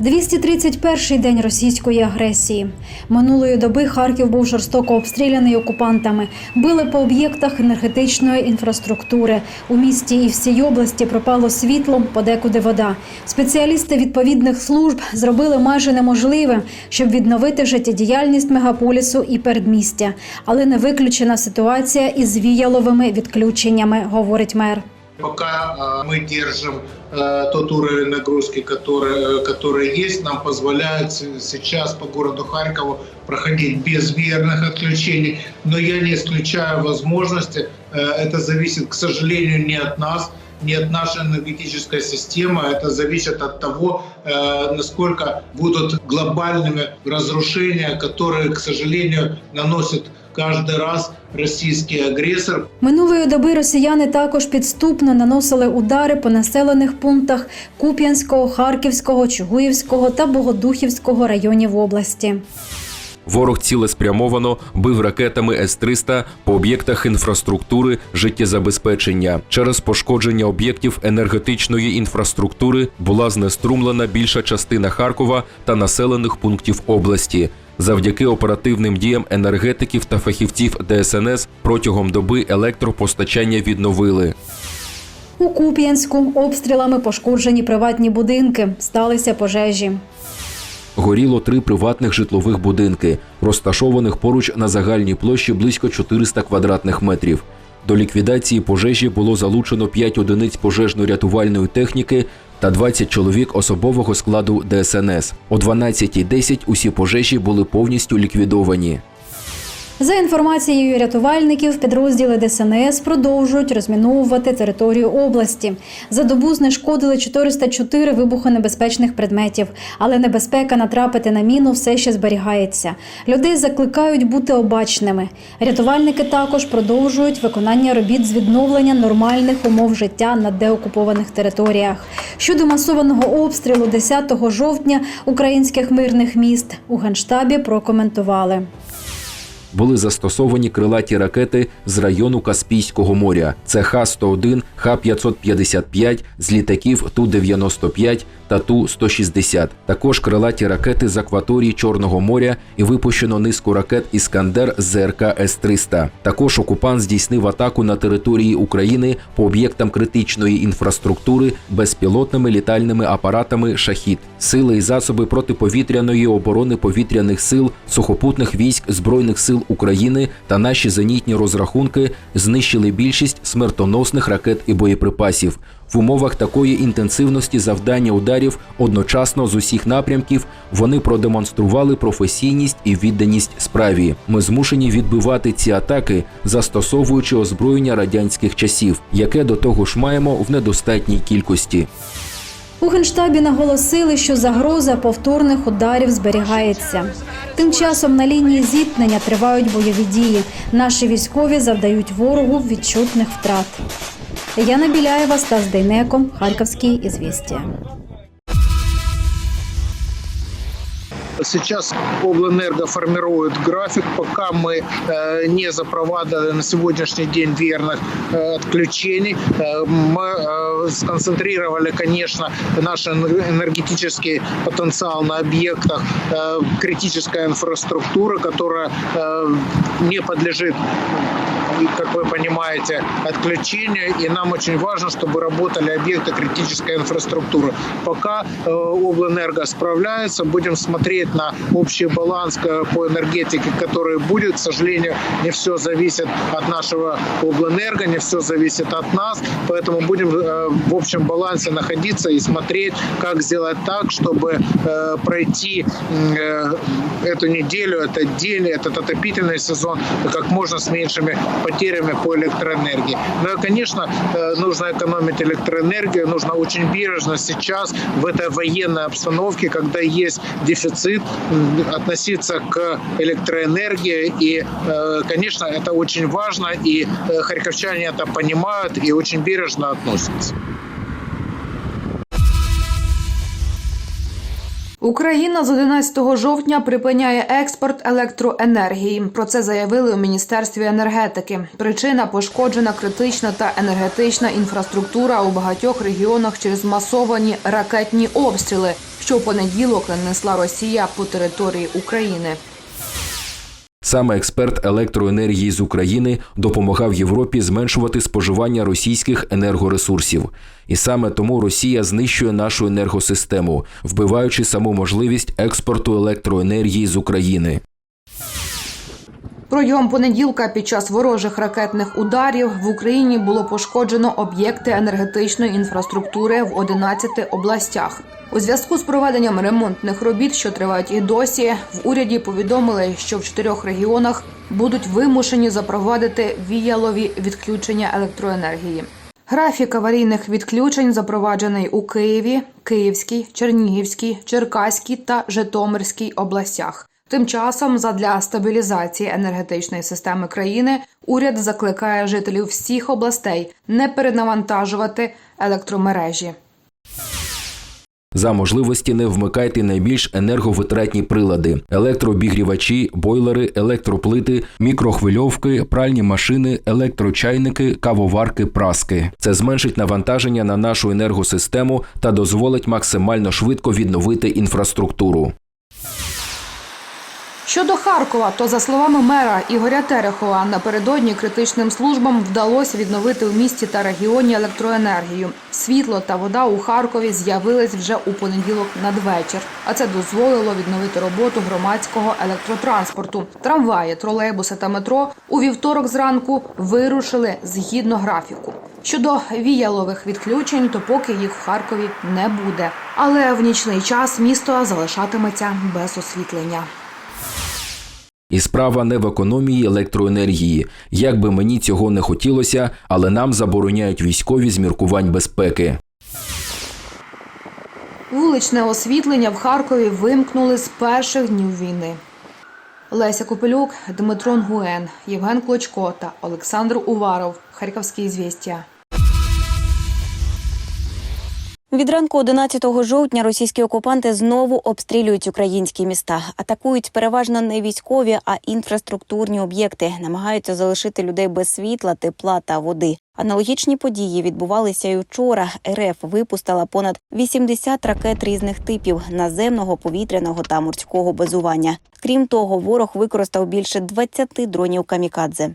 231-й день російської агресії. Минулої доби Харків був жорстоко обстріляний окупантами. Били по об'єктах енергетичної інфраструктури. У місті і всій області пропало світло, подекуди вода. Спеціалісти відповідних служб зробили майже неможливе, щоб відновити життєдіяльність мегаполісу і передмістя. Але не виключена ситуація із віяловими відключеннями, говорить мер. Пока э, мы держим э, тот уровень нагрузки, который, э, который есть, нам позволяет сейчас по городу Харькову проходить без верных отключений. Но я не исключаю возможности. Э, Это зависит, к сожалению, не от нас, не от нашей энергетической системы. Это зависит от того, насколько будут глобальными разрушения, которые, к сожалению, наносит каждый раз російський агресор. Минулої доби росіяни також підступно наносили удари по населених пунктах Куп'янського, Харківського, Чугуївського та Богодухівського районів області. Ворог цілеспрямовано бив ракетами С-300 по об'єктах інфраструктури життєзабезпечення. Через пошкодження об'єктів енергетичної інфраструктури була знеструмлена більша частина Харкова та населених пунктів області. Завдяки оперативним діям енергетиків та фахівців ДСНС протягом доби електропостачання відновили. У Куп'янську обстрілами пошкоджені приватні будинки, сталися пожежі. Горіло три приватних житлових будинки, розташованих поруч на загальній площі близько 400 квадратних метрів. До ліквідації пожежі було залучено 5 одиниць пожежно-рятувальної техніки та 20 чоловік особового складу ДСНС. О 12.10 усі пожежі були повністю ліквідовані. За інформацією рятувальників, підрозділи ДСНС продовжують розміновувати територію області. За добу знешкодили 404 вибухонебезпечних предметів, але небезпека натрапити на міну все ще зберігається. Людей закликають бути обачними. Рятувальники також продовжують виконання робіт з відновлення нормальних умов життя на деокупованих територіях. Щодо масованого обстрілу 10 жовтня українських мирних міст у генштабі прокоментували. Були застосовані крилаті ракети з району Каспійського моря. Це Х-101, Х-555 з літаків Ту-95 та Ту-160. Також крилаті ракети з акваторії Чорного моря і випущено низку ракет Іскандер з ЗРК С-300. Також окупант здійснив атаку на території України по об'єктам критичної інфраструктури безпілотними літальними апаратами Шахід. Сили і засоби протиповітряної оборони повітряних сил, сухопутних військ Збройних сил України та наші зенітні розрахунки знищили більшість смертоносних ракет і боєприпасів. В умовах такої інтенсивності завдання ударів одночасно з усіх напрямків вони продемонстрували професійність і відданість справі. Ми змушені відбивати ці атаки, застосовуючи озброєння радянських часів, яке до того ж маємо в недостатній кількості. У генштабі наголосили, що загроза повторних ударів зберігається. Тим часом на лінії зіткнення тривають бойові дії. Наші військові завдають ворогу відчутних втрат. Яна Біляєва, Стас Дейнеко, Харківські ізвістія. Сейчас Облэнерго формирует график, пока мы э, не запровадили на сегодняшний день верных э, отключений. Э, мы сконцентрировали, конечно, наш энер- энергетический потенциал на объектах критической инфраструктуры, которая не подлежит как вы понимаете, отключению. И нам очень важно, чтобы работали объекты критической инфраструктуры. Пока э, Облэнерго справляется, будем смотреть на общий баланс по энергетике, который будет. К сожалению, не все зависит от нашего Облэнерго, не все зависит от нас. Поэтому будем э, в общем балансе находиться и смотреть, как сделать так, чтобы э, пройти э, эту неделю, этот день, этот отопительный сезон как можно с меньшими потерями по электроэнергии. Ну и, конечно, нужно экономить электроэнергию, нужно очень бережно сейчас в этой военной обстановке, когда есть дефицит, м, относиться к электроэнергии. И, э, конечно, это очень важно, и э, харьковчане это понимают и очень бережно относятся. Україна з 11 жовтня припиняє експорт електроенергії. Про це заявили у міністерстві енергетики. Причина пошкоджена критична та енергетична інфраструктура у багатьох регіонах через масовані ракетні обстріли, що в понеділок нанесла Росія по території України. Саме експерт електроенергії з України допомагав Європі зменшувати споживання російських енергоресурсів. І саме тому Росія знищує нашу енергосистему, вбиваючи саму можливість експорту електроенергії з України. Протягом понеділка під час ворожих ракетних ударів в Україні було пошкоджено об'єкти енергетичної інфраструктури в 11 областях. У зв'язку з проведенням ремонтних робіт, що тривають і досі, в уряді повідомили, що в чотирьох регіонах будуть вимушені запровадити віялові відключення електроенергії. Графік аварійних відключень запроваджений у Києві, Київській, Чернігівській, Черкаській та Житомирській областях. Тим часом, задля стабілізації енергетичної системи країни, уряд закликає жителів всіх областей не перенавантажувати електромережі. За можливості не вмикайте найбільш енерговитратні прилади: електрообігрівачі, бойлери, електроплити, мікрохвильовки, пральні машини, електрочайники, кавоварки, праски. Це зменшить навантаження на нашу енергосистему та дозволить максимально швидко відновити інфраструктуру. Щодо Харкова, то за словами мера Ігоря Терехова, напередодні критичним службам вдалося відновити в місті та регіоні електроенергію. Світло та вода у Харкові з'явились вже у понеділок надвечір, а це дозволило відновити роботу громадського електротранспорту. Трамваї, тролейбуси та метро у вівторок зранку вирушили згідно графіку. Щодо віялових відключень, то поки їх в Харкові не буде. Але в нічний час місто залишатиметься без освітлення. І справа не в економії електроенергії. Як би мені цього не хотілося, але нам забороняють військові з міркувань безпеки. Вуличне освітлення в Харкові вимкнули з перших днів війни. Леся Копелюк, Дмитро Нгуен, Євген Клочко та Олександр Уваров. Харківські звістя. Від ранку 11 жовтня російські окупанти знову обстрілюють українські міста. Атакують переважно не військові, а інфраструктурні об'єкти. Намагаються залишити людей без світла, тепла та води. Аналогічні події відбувалися й учора. РФ випустила понад 80 ракет різних типів наземного, повітряного та морського базування. Крім того, ворог використав більше 20 дронів камікадзе.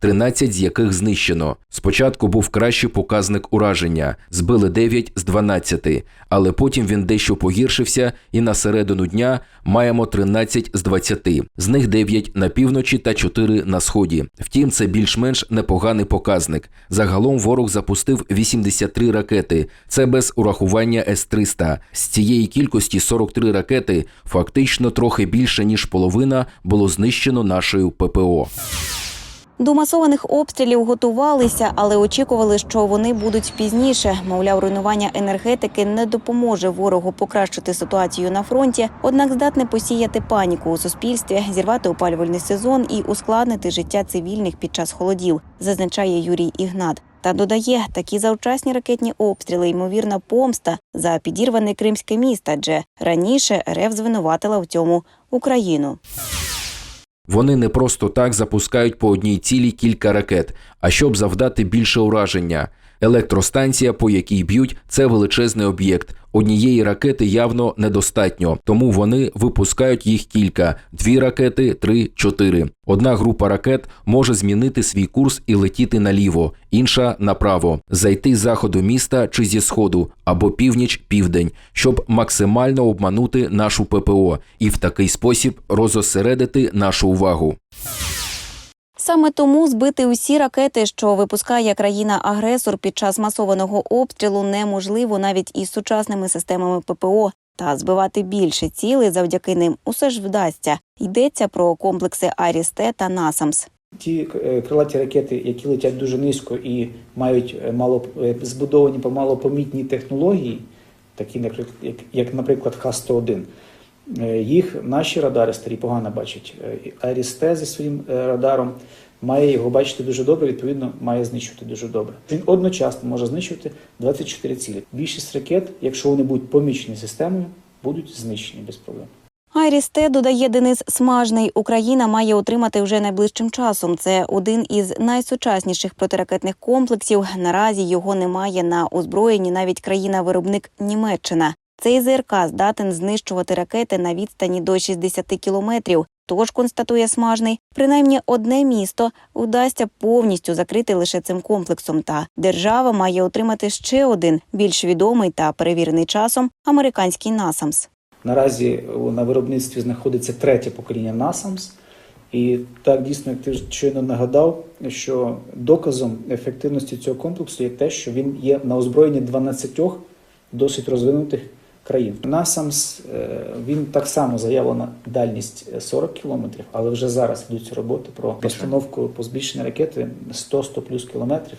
13 з яких знищено. Спочатку був кращий показник ураження збили 9 з 12, але потім він дещо погіршився, і на середину дня маємо 13 з 20. З них 9 на півночі та 4 на сході. Втім, це більш-менш непоганий показник. Загалом ворог запустив 83 ракети. Це без урахування С-300. З цієї кількості 43 ракети, фактично трохи більше ніж половина, було знищено нашою ППО. До масованих обстрілів готувалися, але очікували, що вони будуть пізніше. Мовляв, руйнування енергетики не допоможе ворогу покращити ситуацію на фронті, однак здатне посіяти паніку у суспільстві, зірвати опалювальний сезон і ускладнити життя цивільних під час холодів, зазначає Юрій Ігнат. Та додає, такі завчасні ракетні обстріли, ймовірна помста за підірване кримське місто, адже раніше РФ звинуватила в цьому Україну. Вони не просто так запускають по одній цілі кілька ракет, а щоб завдати більше ураження. Електростанція, по якій б'ють, це величезний об'єкт. Однієї ракети явно недостатньо, тому вони випускають їх кілька: дві ракети, три, чотири. Одна група ракет може змінити свій курс і летіти наліво, інша направо, зайти з заходу міста чи зі сходу або північ-південь, щоб максимально обманути нашу ППО і в такий спосіб розосередити нашу увагу. Саме тому збити усі ракети, що випускає країна-агресор під час масованого обстрілу, неможливо навіть із сучасними системами ППО. Та збивати більше цілей завдяки ним усе ж вдасться. Йдеться про комплекси Арісте та Насамс. Ті е, крилаті ракети, які летять дуже низько і мають е, мало е, збудовані по малопомітні технології, такі як, наприклад Х-101, е, їх наші радари старі погано бачать. Е, Арісте зі своїм е, радаром має його бачити дуже добре, відповідно, має знищувати дуже добре. Він одночасно може знищувати 24 цілі. Більшість ракет, якщо вони будуть помічені системою, будуть знищені без проблем. Айріс-Т, додає Денис Смажний. Україна має отримати вже найближчим часом. Це один із найсучасніших протиракетних комплексів. Наразі його немає на озброєнні навіть країна-виробник Німеччина. Цей ЗРК здатен знищувати ракети на відстані до 60 кілометрів. Тож, констатує Смажний, принаймні одне місто вдасться повністю закрити лише цим комплексом. Та держава має отримати ще один більш відомий та перевірений часом американський насамс. Наразі на виробництві знаходиться третє покоління NASAMS. І так дійсно, як ти щойно нагадав, що доказом ефективності цього комплексу є те, що він є на озброєнні 12 досить розвинутих країн. NASAMS, е, він так само заявлена дальність е, 40 кілометрів, але вже зараз йдуться роботи про постановку по збільшенні ракети 100-100 плюс кілометрів.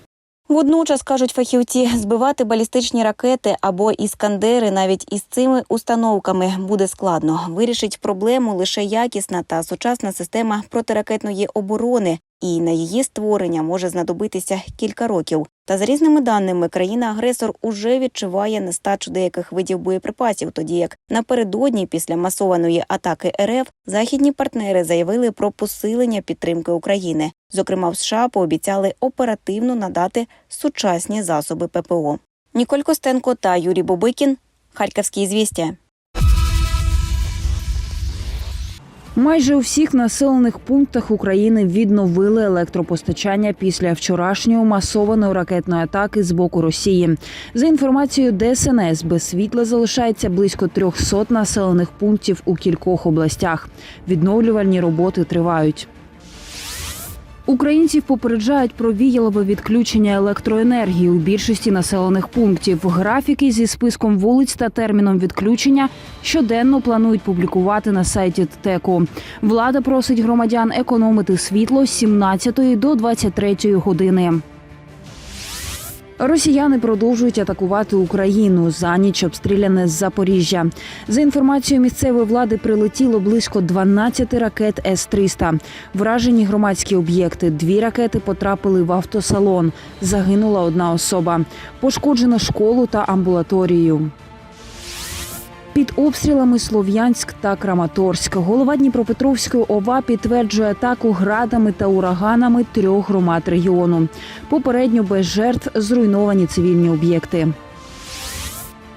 Водночас кажуть фахівці, збивати балістичні ракети або іскандери навіть із цими установками буде складно. Вирішить проблему лише якісна та сучасна система протиракетної оборони, і на її створення може знадобитися кілька років. Та за різними даними, країна-агресор уже відчуває нестачу деяких видів боєприпасів, тоді як напередодні, після масованої атаки РФ, західні партнери заявили про посилення підтримки України. Зокрема, в США пообіцяли оперативно надати сучасні засоби ППО. Ніколь Костенко та Юрій Бобикін. Харківські звістя. Майже у всіх населених пунктах України відновили електропостачання після вчорашньої масованої ракетної атаки з боку Росії. За інформацією ДСНС, без світла залишається близько 300 населених пунктів у кількох областях. Відновлювальні роботи тривають. Українців попереджають про віялове відключення електроенергії у більшості населених пунктів. Графіки зі списком вулиць та терміном відключення щоденно планують публікувати на сайті ТТЕКу. Влада просить громадян економити світло з 17 до 23 години. Росіяни продовжують атакувати Україну за ніч обстріляне з Запоріжжя. За інформацією місцевої влади, прилетіло близько 12 ракет С-300. Вражені громадські об'єкти. Дві ракети потрапили в автосалон. Загинула одна особа. Пошкоджено школу та амбулаторію. Під обстрілами Слов'янськ та Краматорськ. Голова Дніпропетровської ОВА підтверджує атаку градами та ураганами трьох громад регіону. Попередньо без жертв зруйновані цивільні об'єкти.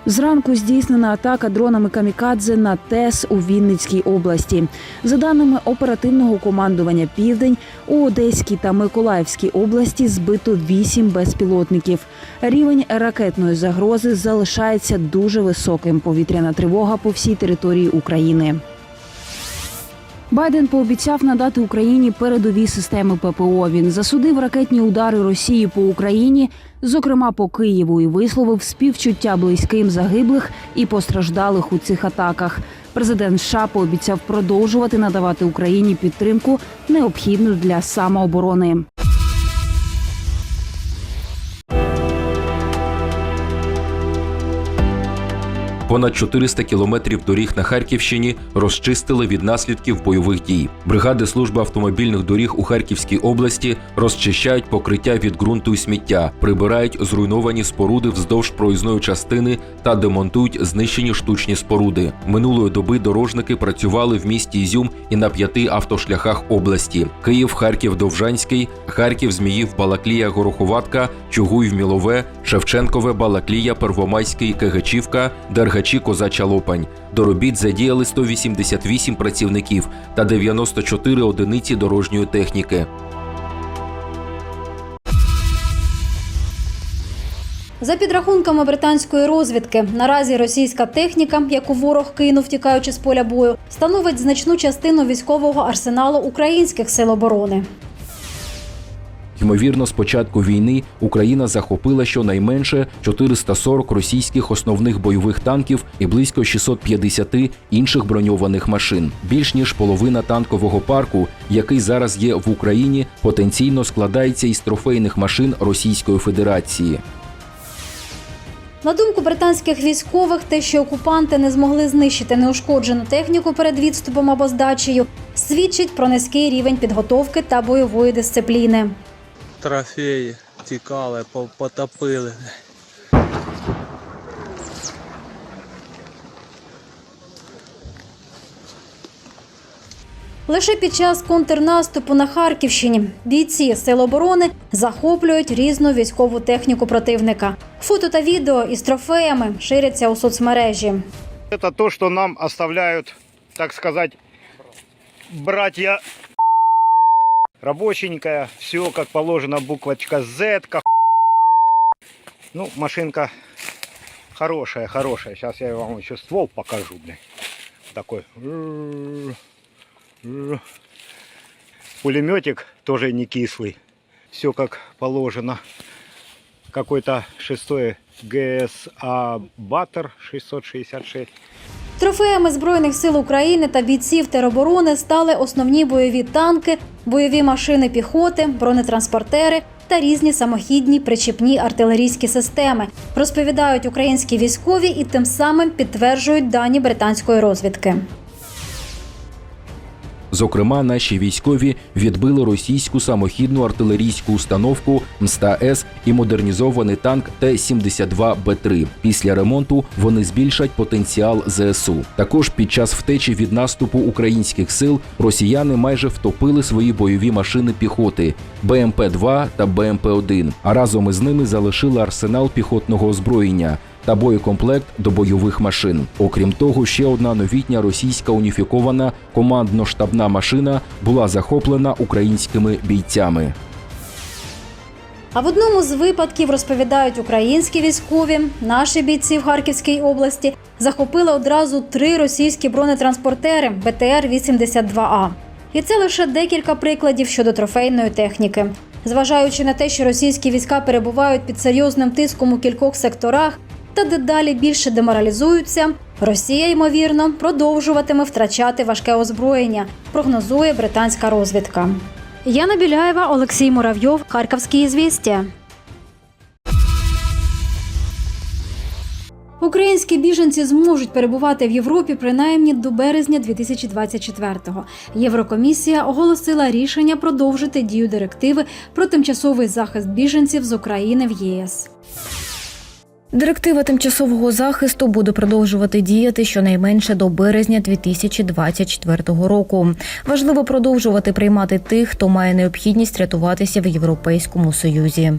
Зранку здійснена атака дронами камікадзе на ТЕС у Вінницькій області. За даними оперативного командування Південь, у Одеській та Миколаївській області збито вісім безпілотників. Рівень ракетної загрози залишається дуже високим. Повітряна тривога по всій території України. Байден пообіцяв надати Україні передові системи ППО. Він засудив ракетні удари Росії по Україні, зокрема по Києву, і висловив співчуття близьким загиблих і постраждалих у цих атаках. Президент США пообіцяв продовжувати надавати Україні підтримку, необхідну для самооборони. Понад 400 кілометрів доріг на Харківщині розчистили від наслідків бойових дій. Бригади служби автомобільних доріг у Харківській області розчищають покриття від ґрунту і сміття, прибирають зруйновані споруди вздовж проїзної частини та демонтують знищені штучні споруди. Минулої доби дорожники працювали в місті Ізюм і на п'яти автошляхах області: Київ, Харків, Довжанський, Харків, Зміїв, Балаклія, Гороховатка, Чугуїв, Мілове, Шевченкове, Балаклія, Первомайський, Кегачівка, Дергачі, Козача Лопань. До робіт задіяли 188 працівників та 94 одиниці дорожньої техніки. За підрахунками британської розвідки, наразі російська техніка, яку ворог кинув, тікаючи з поля бою, становить значну частину військового арсеналу українських сил оборони. Ймовірно, з початку війни Україна захопила щонайменше 440 російських основних бойових танків і близько 650 інших броньованих машин. Більш ніж половина танкового парку, який зараз є в Україні, потенційно складається із трофейних машин Російської Федерації. На думку британських військових, те, що окупанти не змогли знищити неушкоджену техніку перед відступом або здачею, свідчить про низький рівень підготовки та бойової дисципліни трофеї тікали, потопили. Лише під час контрнаступу на Харківщині бійці Сил оборони захоплюють різну військову техніку противника. Фото та відео із трофеями ширяться у соцмережі. Це те, що нам залишають, так сказати, браття рабоченькая, все как положено, буквочка Z. ка- Ну, машинка хорошая, хорошая. Сейчас я вам еще ствол покажу, блин. Такой. Пулеметик тоже не кислый. Все как положено. Какой-то шестой ГСА Баттер 666. Трофеями збройних сил України та бійців тероборони стали основні бойові танки, бойові машини піхоти, бронетранспортери та різні самохідні причіпні артилерійські системи, розповідають українські військові і тим самим підтверджують дані британської розвідки. Зокрема, наші військові відбили російську самохідну артилерійську установку МСТА-С і модернізований танк Т-72Б3. Після ремонту вони збільшать потенціал ЗСУ. Також під час втечі від наступу українських сил росіяни майже втопили свої бойові машини піхоти БМП-2 та БМП-1, а разом із ними залишили арсенал піхотного озброєння та боєкомплект до бойових машин. Окрім того, ще одна новітня російська уніфікована командно-штабна машина була захоплена українськими бійцями. А в одному з випадків розповідають українські військові, наші бійці в Харківській області захопили одразу три російські бронетранспортери БТР-82А. І це лише декілька прикладів щодо трофейної техніки. Зважаючи на те, що російські війська перебувають під серйозним тиском у кількох секторах та дедалі більше деморалізуються, Росія ймовірно продовжуватиме втрачати важке озброєння, прогнозує британська розвідка. Яна Біляєва, Олексій Муравйов, Харківські звістя. Українські біженці зможуть перебувати в Європі принаймні до березня 2024-го. Єврокомісія оголосила рішення продовжити дію директиви про тимчасовий захист біженців з України в ЄС. Директива тимчасового захисту буде продовжувати діяти щонайменше до березня 2024 року. Важливо продовжувати приймати тих, хто має необхідність рятуватися в Європейському Союзі.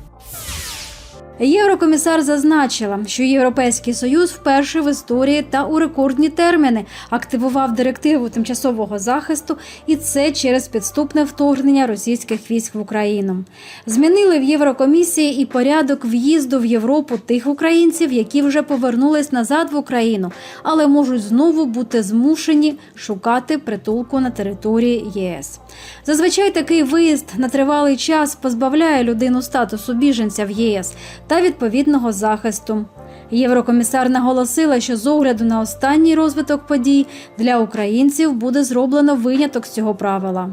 Єврокомісар зазначила, що Європейський союз вперше в історії та у рекордні терміни активував директиву тимчасового захисту, і це через підступне вторгнення російських військ в Україну. Змінили в Єврокомісії і порядок в'їзду в Європу тих українців, які вже повернулись назад в Україну, але можуть знову бути змушені шукати притулку на території ЄС. Зазвичай такий виїзд на тривалий час позбавляє людину статусу біженця в ЄС та відповідного захисту. Єврокомісар наголосила, що з огляду на останній розвиток подій для українців буде зроблено виняток з цього правила.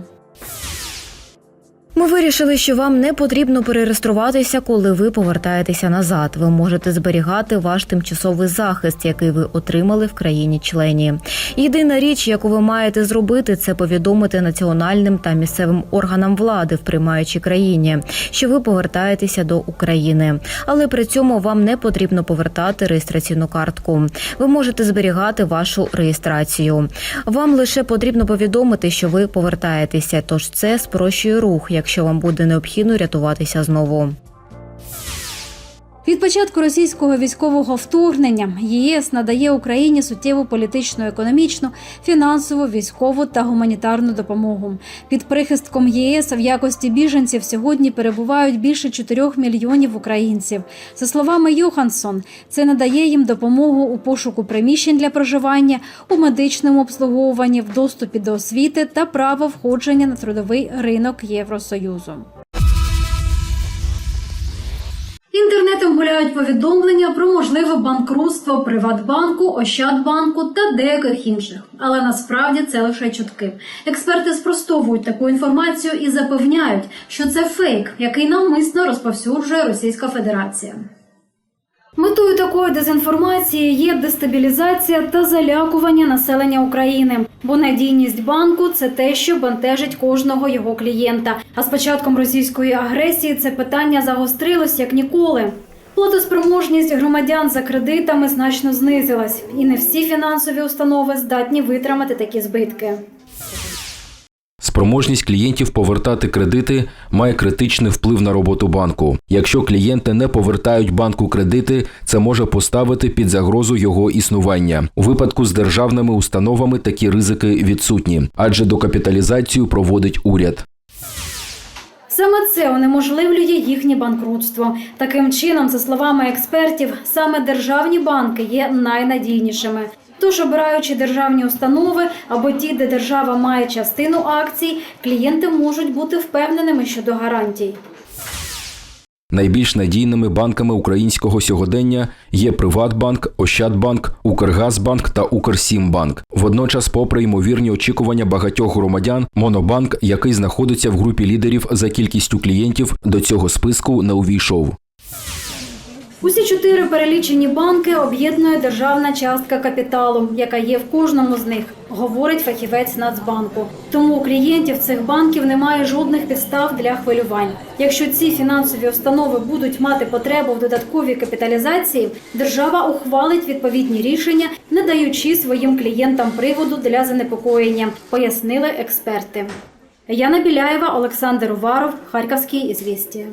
Ми вирішили, що вам не потрібно перереєструватися, коли ви повертаєтеся назад. Ви можете зберігати ваш тимчасовий захист, який ви отримали в країні-члені. Єдина річ, яку ви маєте зробити, це повідомити національним та місцевим органам влади в приймаючій країні, що ви повертаєтеся до України. Але при цьому вам не потрібно повертати реєстраційну картку. Ви можете зберігати вашу реєстрацію. Вам лише потрібно повідомити, що ви повертаєтеся, тож це спрощує рух, якщо вам буде необхідно рятуватися знову. Від початку російського військового вторгнення ЄС надає Україні суттєву політичну, економічну, фінансову, військову та гуманітарну допомогу. Під прихистком ЄС в якості біженців сьогодні перебувають більше 4 мільйонів українців. За словами Йоханссон, це надає їм допомогу у пошуку приміщень для проживання, у медичному обслуговуванні, в доступі до освіти та право входження на трудовий ринок Євросоюзу. Інтернетом гуляють повідомлення про можливе банкрутство Приватбанку, Ощадбанку та деяких інших. Але насправді це лише чутки. Експерти спростовують таку інформацію і запевняють, що це фейк, який навмисно розповсюджує Російська Федерація. Метою такої дезінформації є дестабілізація та залякування населення України, бо надійність банку це те, що бентежить кожного його клієнта. А з початком російської агресії це питання загострилось як ніколи. Платоспроможність громадян за кредитами значно знизилась, і не всі фінансові установи здатні витримати такі збитки. Спроможність клієнтів повертати кредити має критичний вплив на роботу банку. Якщо клієнти не повертають банку кредити, це може поставити під загрозу його існування. У випадку з державними установами такі ризики відсутні, адже докапіталізацію проводить уряд. Саме це унеможливлює їхнє банкрутство. Таким чином, за словами експертів, саме державні банки є найнадійнішими. Тож, обираючи державні установи або ті, де держава має частину акцій, клієнти можуть бути впевненими щодо гарантій. Найбільш надійними банками українського сьогодення є Приватбанк, Ощадбанк, Укргазбанк та Укрсімбанк. Водночас, попри ймовірні очікування багатьох громадян, Монобанк, який знаходиться в групі лідерів за кількістю клієнтів, до цього списку не увійшов. Усі чотири перелічені банки об'єднує державна частка капіталу, яка є в кожному з них, говорить фахівець Нацбанку. Тому у клієнтів цих банків немає жодних підстав для хвилювань. Якщо ці фінансові установи будуть мати потребу в додатковій капіталізації, держава ухвалить відповідні рішення, не даючи своїм клієнтам приводу для занепокоєння, пояснили експерти. Яна Біляєва, Олександр Уваров, Харківські ізвістія.